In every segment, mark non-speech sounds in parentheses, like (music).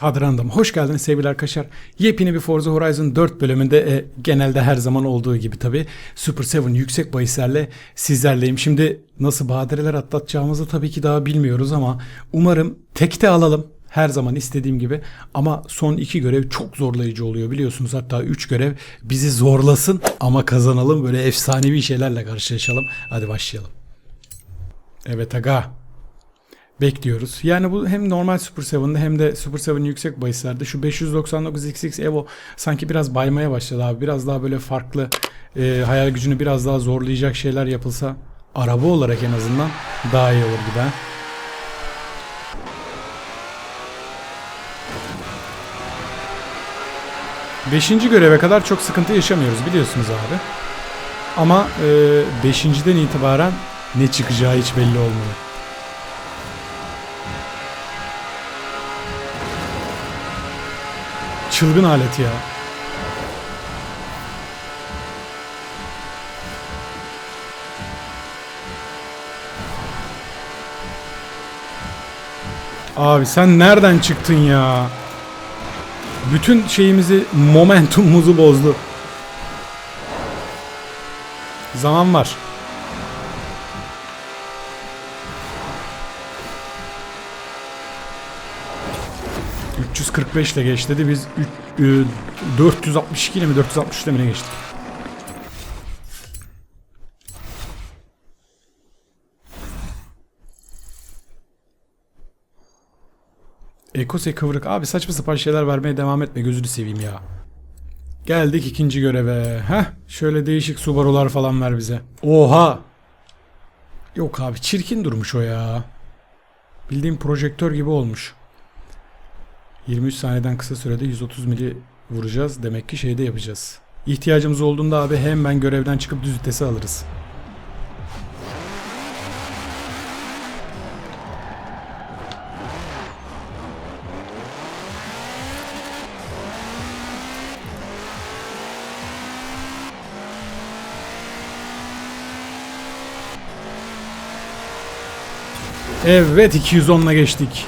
Kadrandım. Hoş geldiniz sevgili arkadaşlar. Yepyeni bir Forza Horizon 4 bölümünde e, genelde her zaman olduğu gibi tabi Super 7 yüksek bahislerle sizlerleyim. Şimdi nasıl badireler atlatacağımızı tabii ki daha bilmiyoruz ama umarım tekte alalım. Her zaman istediğim gibi ama son iki görev çok zorlayıcı oluyor biliyorsunuz. Hatta üç görev bizi zorlasın ama kazanalım. Böyle efsanevi şeylerle karşılaşalım. Hadi başlayalım. Evet aga. Bekliyoruz. Yani bu hem normal Super 7'de hem de Super 7 yüksek bahislerde şu 599XX Evo sanki biraz baymaya başladı abi. Biraz daha böyle farklı e, hayal gücünü biraz daha zorlayacak şeyler yapılsa araba olarak en azından daha iyi olur gibi. Beşinci göreve kadar çok sıkıntı yaşamıyoruz biliyorsunuz abi. Ama e, beşinciden itibaren ne çıkacağı hiç belli olmuyor. Çılgın alet ya. Abi sen nereden çıktın ya? Bütün şeyimizi, momentumumuzu bozdu. Zaman var. ...345 ile geç dedi. Biz üç- e, 462 ile mi 463 ile mi ne geçtik? Ekose kıvrık. Abi saçma sapan şeyler vermeye devam etme. Gözünü seveyim ya. Geldik ikinci göreve. Heh. Şöyle değişik Subaru'lar falan ver bize. Oha. Yok abi çirkin durmuş o ya. Bildiğim projektör gibi olmuş. 23 saniyeden kısa sürede 130 mili vuracağız. Demek ki şeyde yapacağız. İhtiyacımız olduğunda abi hemen görevden çıkıp düz vitesi alırız. Evet 210'la geçtik.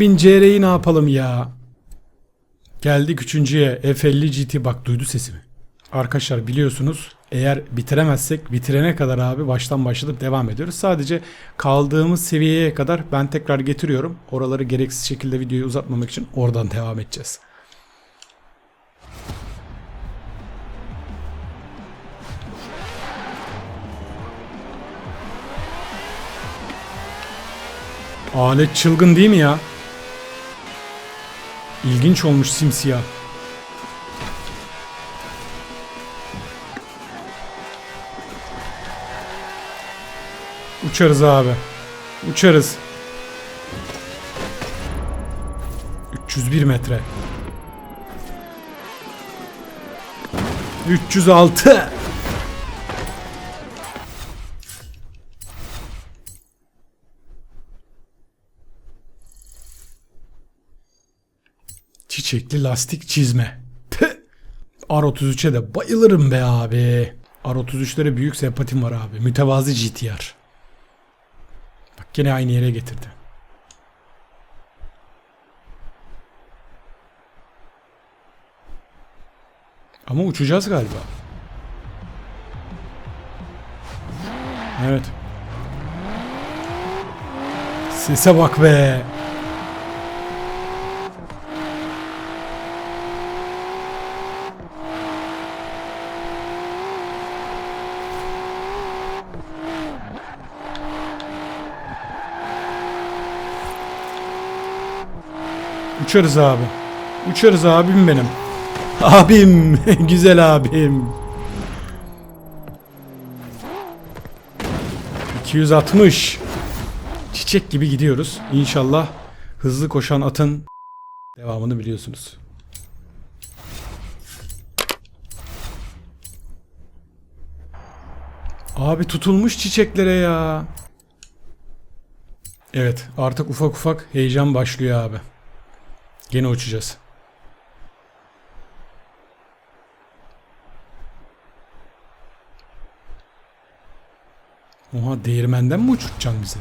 Bin CR'yi ne yapalım ya? Geldik üçüncüye. F50 GT bak duydu sesimi. Arkadaşlar biliyorsunuz eğer bitiremezsek bitirene kadar abi baştan başlatıp devam ediyoruz. Sadece kaldığımız seviyeye kadar ben tekrar getiriyorum. Oraları gereksiz şekilde videoyu uzatmamak için oradan devam edeceğiz. Alet çılgın değil mi ya? İlginç olmuş simsiyah. Uçarız abi. Uçarız. 301 metre. 306. Çiçekli lastik çizme. Tüh. R33'e de bayılırım be abi. R33'lere büyük sempatim var abi. Mütevazi GTR. Bak gene aynı yere getirdi. Ama uçacağız galiba. Evet. Sese bak be. Uçarız abi. Uçarız abim benim. Abim. (laughs) Güzel abim. 260. Çiçek gibi gidiyoruz. İnşallah hızlı koşan atın devamını biliyorsunuz. Abi tutulmuş çiçeklere ya. Evet artık ufak ufak heyecan başlıyor abi. Gene uçacağız. Oha değirmenden mi uçurtacaksın bizi?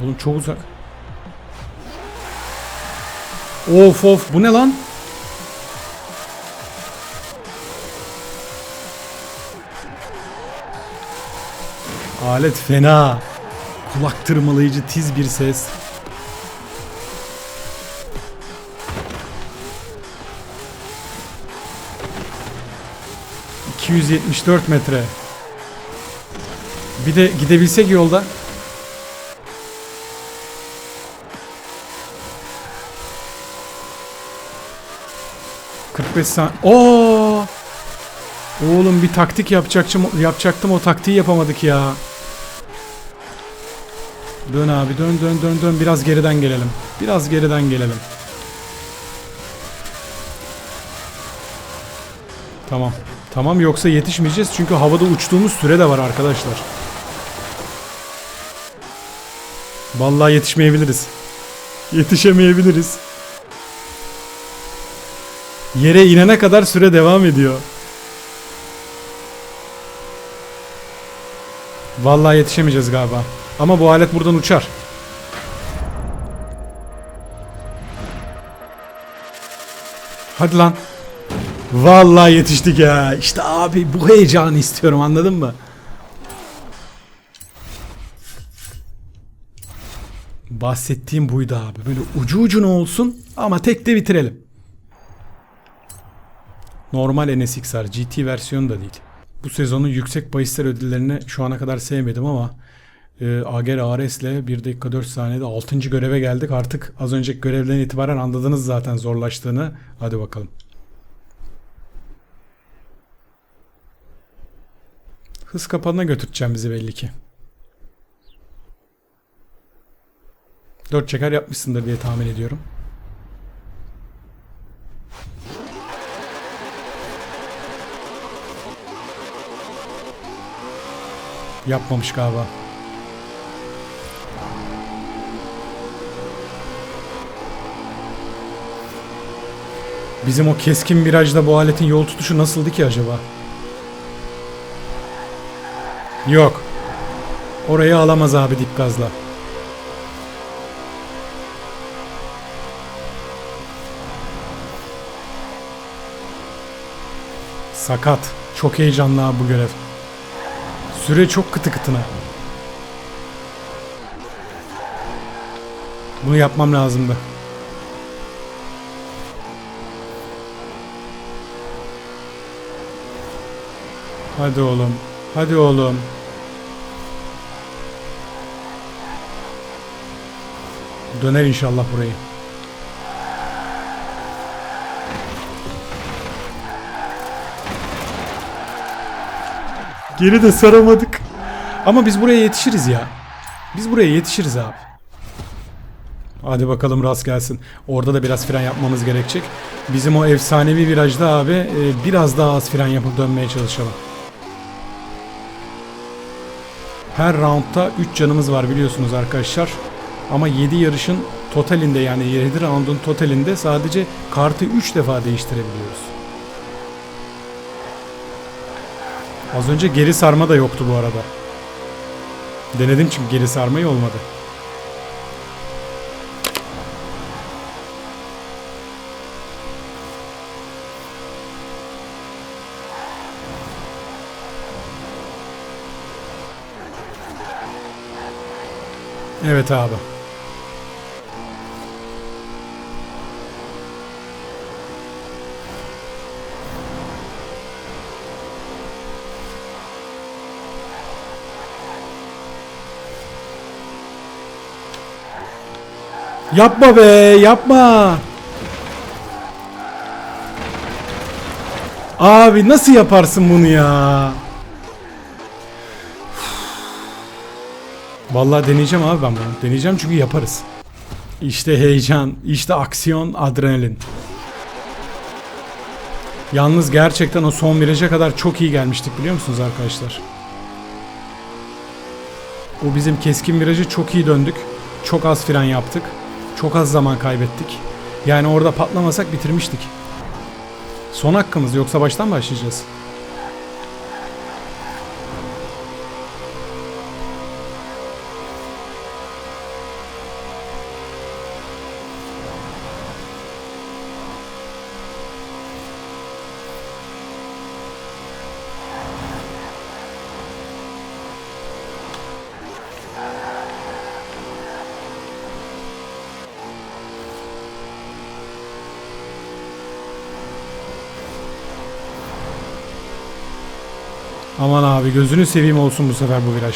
Oğlum çok uzak. Of of bu ne lan? Alet fena. Kulak tırmalayıcı tiz bir ses. ...274 metre. Bir de gidebilsek yolda... 45 saniye. Oğlum bir taktik yapacaktım, yapacaktım o taktiği yapamadık ya. Dön abi dön dön dön dön biraz geriden gelelim. Biraz geriden gelelim. Tamam. Tamam yoksa yetişmeyeceğiz çünkü havada uçtuğumuz süre de var arkadaşlar. Vallahi yetişmeyebiliriz. Yetişemeyebiliriz. Yere inene kadar süre devam ediyor. Vallahi yetişemeyeceğiz galiba. Ama bu alet buradan uçar. Hadi lan. Vallahi yetiştik ya. İşte abi bu heyecanı istiyorum anladın mı? Bahsettiğim buydu abi. Böyle ucu ucuna olsun ama tek de bitirelim. Normal NSXR GT versiyonu da değil. Bu sezonun yüksek bahisler ödüllerini şu ana kadar sevmedim ama e, Ager Ares ile 1 dakika 4 saniyede 6. göreve geldik. Artık az önceki görevden itibaren anladınız zaten zorlaştığını. Hadi bakalım. Hız kapanına götüreceğim bizi belli ki. 4 çeker yapmışsındır diye tahmin ediyorum. Yapmamış galiba. Bizim o keskin virajda bu aletin yol tutuşu nasıldı ki acaba? Yok. Orayı alamaz abi dip gazla. Sakat. Çok heyecanlı abi bu görev. Süre çok kıtı kıtına. Bunu yapmam lazımdı. Hadi oğlum. Hadi oğlum. Döner inşallah burayı. Geri de saramadık. Ama biz buraya yetişiriz ya. Biz buraya yetişiriz abi. Hadi bakalım rast gelsin. Orada da biraz fren yapmamız gerekecek. Bizim o efsanevi virajda abi e, biraz daha az fren yapıp dönmeye çalışalım. Her roundda 3 canımız var biliyorsunuz arkadaşlar. Ama 7 yarışın totalinde yani 7 roundun totalinde sadece kartı 3 defa değiştirebiliyoruz. Az önce geri sarma da yoktu bu arada. Denedim çünkü geri sarmayı olmadı. Evet abi. Yapma be, yapma. Abi nasıl yaparsın bunu ya? Vallahi deneyeceğim abi ben bunu. Deneyeceğim çünkü yaparız. İşte heyecan, işte aksiyon, adrenalin. Yalnız gerçekten o son viraja kadar çok iyi gelmiştik biliyor musunuz arkadaşlar? O bizim keskin virajı çok iyi döndük. Çok az fren yaptık. Çok az zaman kaybettik. Yani orada patlamasak bitirmiştik. Son hakkımız yoksa baştan başlayacağız. Aman abi gözünü seveyim olsun bu sefer bu viraj.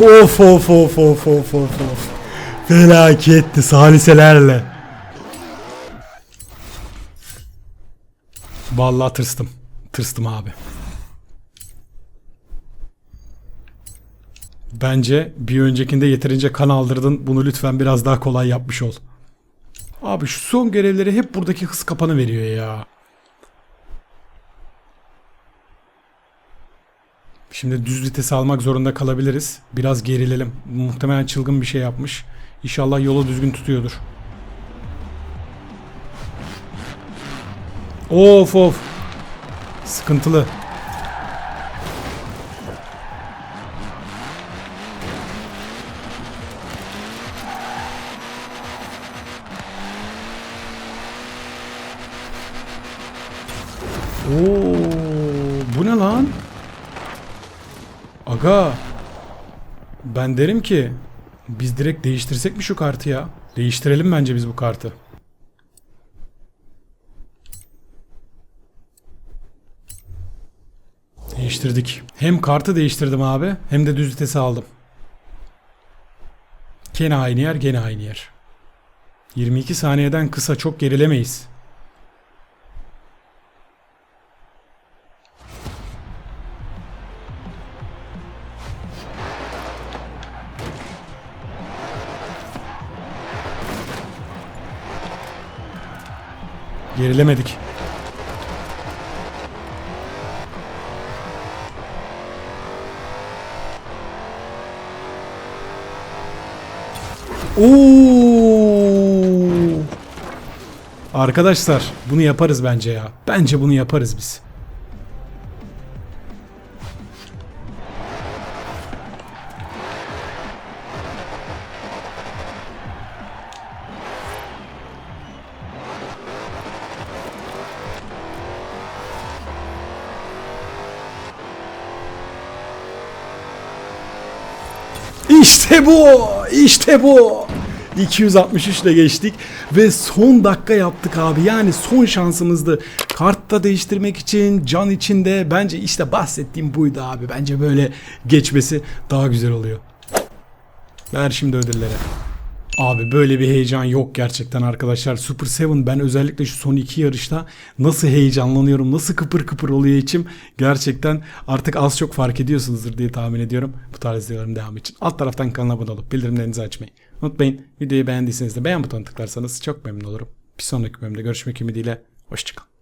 Of of of of of of of. Felaketti saliselerle. Vallahi tırstım. Tırstım abi. Bence bir öncekinde yeterince kan aldırdın. Bunu lütfen biraz daha kolay yapmış ol. Abi şu son görevleri hep buradaki hız kapanı veriyor ya. Şimdi düz vites almak zorunda kalabiliriz. Biraz gerilelim. Muhtemelen çılgın bir şey yapmış. İnşallah yolu düzgün tutuyordur. Of of. Sıkıntılı. Oo, bu ne lan? Aga. Ben derim ki biz direkt değiştirsek mi şu kartı ya? Değiştirelim bence biz bu kartı. Değiştirdik. Hem kartı değiştirdim abi hem de düz vitesi aldım. Gene aynı yer gene aynı yer. 22 saniyeden kısa çok gerilemeyiz. Gerilemedik. Oo! Arkadaşlar bunu yaparız bence ya. Bence bunu yaparız biz. İşte bu! İşte bu! 263 ile geçtik ve son dakika yaptık abi. Yani son şansımızdı. Kartta değiştirmek için, can için de bence işte bahsettiğim buydu abi. Bence böyle geçmesi daha güzel oluyor. Ver şimdi ödülleri. Abi böyle bir heyecan yok gerçekten arkadaşlar. Super 7 ben özellikle şu son iki yarışta nasıl heyecanlanıyorum, nasıl kıpır kıpır oluyor içim. Gerçekten artık az çok fark ediyorsunuzdur diye tahmin ediyorum. Bu tarz videoların devamı için. Alt taraftan kanala abone olup bildirimlerinizi açmayı unutmayın. Videoyu beğendiyseniz de beğen butonuna tıklarsanız çok memnun olurum. Bir sonraki bölümde görüşmek ümidiyle. Hoşçakalın.